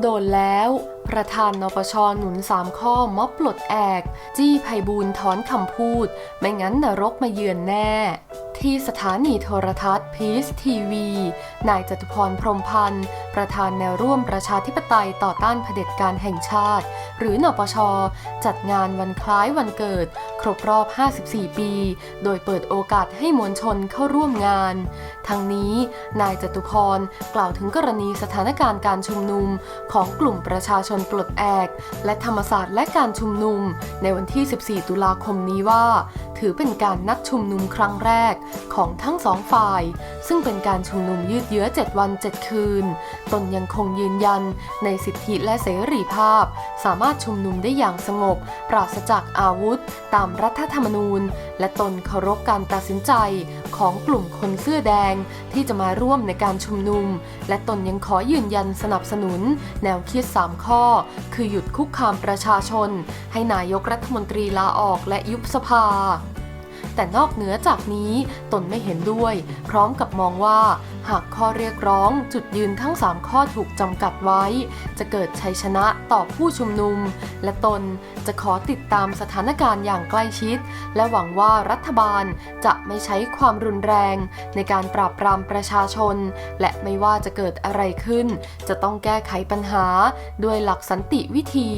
โดนแล้ว ประธานนปชหนุนสามข้อม็อบปลดแอก จี้ไพบูลถอนคำพูด ไม่งั้นนรกมาเยือนแน่ ที่สถานีโทรทัศน์พีซทีวี นายจตุพรพรมพันธ์ ประธานแนวร่วมประชาธิปไตยต่อต้านเผด็จการแห่งชาติ หรือนปช จัดงานวันคล้ายวันเกิด ครบรอบ 54 ปี โดยเปิดโอกาสให้มวลชนเข้าร่วมงาน ทั้งนี้ นายจตุพรกล่าวถึงกรณีสถานการณ์การชุมนุมของกลุ่มประชาชนปลดแอก และธรรมศาสตร์และการชุมนุม ในวันที่ 14 ตุลาคมนี้ว่า ถือเป็นการนัดชุมนุมครั้งแรกของทั้งสองฝ่าย ซึ่งเป็นการชุมนุมยืดเยื้อ 7 วัน 7 คืน ตนยังคงยืนยันในสิทธิและเสรีภาพ สามารถชุมนุมได้อย่างสงบ ปราศจากอาวุธ ตามรัฐธรรมนูญ และตนเคารพการตัดสินใจ ของกลุ่มคนเสื้อแดงที่จะมาร่วมในการชุมนุม และตนยังขอยืนยันสนับสนุน แนวคิด 3 ข้อ คือหยุดคุกคามประชาชน ให้นายกรัฐมนตรีลาออกและยุบสภา แต่นอกเหนือจากนี้ตนไม่เห็นด้วย พร้อมกับมองว่า หากข้อเรียกร้องจุดยืนทั้ง 3 ข้อถูกจำกัดไว้ จะเกิดชัยชนะต่อผู้ชุมนุม และตนจะขอติดตามสถานการณ์อย่างใกล้ชิด และหวังว่ารัฐบาลจะไม่ใช้ความรุนแรง ในการปราบปรามประชาชน และไม่ว่าจะเกิดอะไรขึ้น จะต้องแก้ไขปัญหา ด้วยหลักสันติวิธี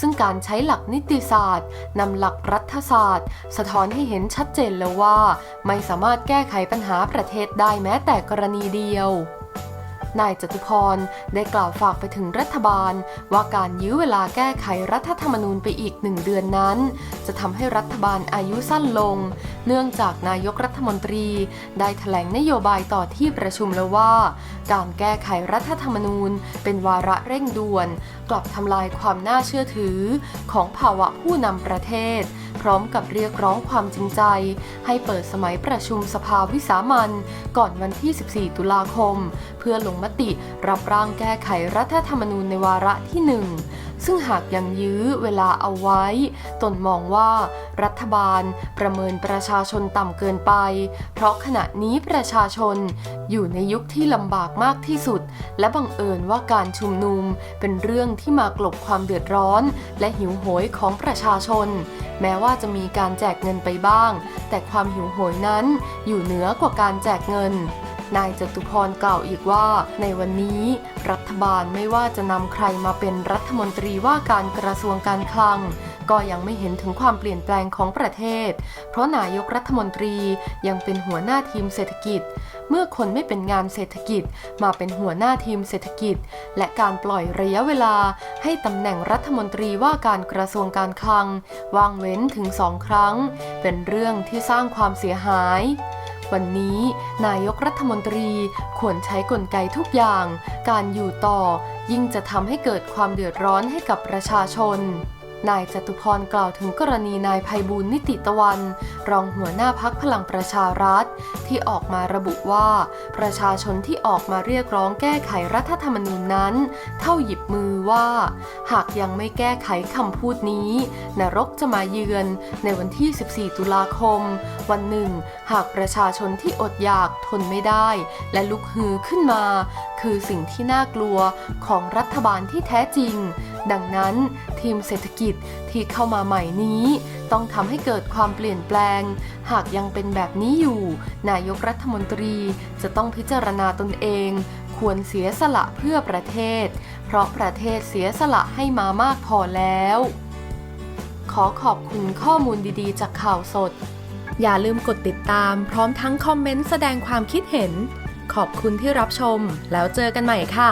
ซึ่งการใช้หลักนิติศาสตร์นำหลักรัฐศาสตร์ สะท้อนให้เห็นชัดเจนแล้วว่า ไม่สามารถแก้ไขปัญหาประเทศได้แม้แต่กรณีเดียวนายจตุพรได้กล่าวฝากไปถึงรัฐบาล ว่าการยื้อเวลาแก้ไขรัฐธรรมนูญไปอีกหนึ่งเดือนนั้นจะทำให้รัฐบาลอายุสั้นลง เนื่องจากนายกรัฐมนตรีได้แถลงนโยบายต่อที่ประชุมแล้วว่า การแก้ไขรัฐธรรมนูญ เป็นวาระเร่งด่วน กลับทำลายความน่าเชื่อถือ ของภาวะผู้นำประเทศ พร้อมกับเรียกร้องความจริงใจ ให้เปิดสมัยประชุมสภาวิสามันก่อนวันที่ 14 ตุลาคม เพื่อลงมติรับร่างแก้ไขรัฐธรรมนูญในวาระที่ 1 ซึ่งหากยังยื้อเวลาเอาไว้ ตนมองว่ารัฐบาลประเมินประชาชนต่ำเกินไป เพราะขณะนี้ประชาชนอยู่ในยุคที่ลำบากมากที่สุด และบังเอิญว่าการชุมนุมเป็นเรื่องที่มากลบความเดือดร้อน และหิวโหยของประชาชน แม้ว่าจะมีการแจกเงินไปบ้าง แต่ความหิวโหยนั้นอยู่เหนือกว่าการแจกเงิน นายจตุพรกล่าวอีกว่า ในวันนี้ รัฐบาลไม่ว่าจะนำใครมาเป็นรัฐมนตรีว่าการกระทรวงการคลัง ก็ยังไม่เห็นถึงความเปลี่ยนแปลงของประเทศ เพราะนายกรัฐมนตรียังเป็นหัวหน้าทีมเศรษฐกิจ เมื่อคนไม่เป็นงานเศรษฐกิจ มาเป็นหัวหน้าทีมเศรษฐกิจ และการปล่อยระยะเวลา ให้ตำแหน่งรัฐมนตรีว่าการกระทรวงการคลังว่างเว้นถึงสองครั้ง เป็นเรื่องที่สร้างความเสียหาย วันนี้นายกรัฐมนตรีควรใช้กลไกทุกอย่าง การอยู่ต่อยิ่งจะทำให้เกิดความเดือดร้อนให้กับประชาชน นายจตุพรกล่าวถึงกรณีนายภัยบูลนิติตะวัน รองหัวหน้าพักพลังประชารัฐ ที่ออกมาระบุว่า ประชาชนที่ออกมาเรียกร้องแก้ไขรัฐธรรมนูญนั้น เท่าหยิบมือว่า หากยังไม่แก้ไขคำพูดนี้ นรกจะมาเยือนในวันที่ 14 ตุลาคม วันหนึ่ง หากประชาชนที่อดอยากทนไม่ได้ และลุกฮือขึ้นมา คือสิ่งที่น่ากลัวของรัฐบาลที่แท้จริง ดังนั้น ทีมเศรษฐกิจที่เข้ามาใหม่นี้ ต้องทำให้เกิดความเปลี่ยนแปลง หากยังเป็นแบบนี้อยู่ นายกรัฐมนตรีจะต้องพิจารณาตนเอง ควรเสียสละเพื่อประเทศ เพราะประเทศเสียสละให้มามากพอแล้ว ขอขอบคุณข้อมูลดีๆ จากข่าวสด อย่าลืมกดติดตามพร้อมทั้งคอมเมนต์แสดงความคิดเห็น ขอบคุณที่รับชม แล้วเจอกันใหม่ค่ะ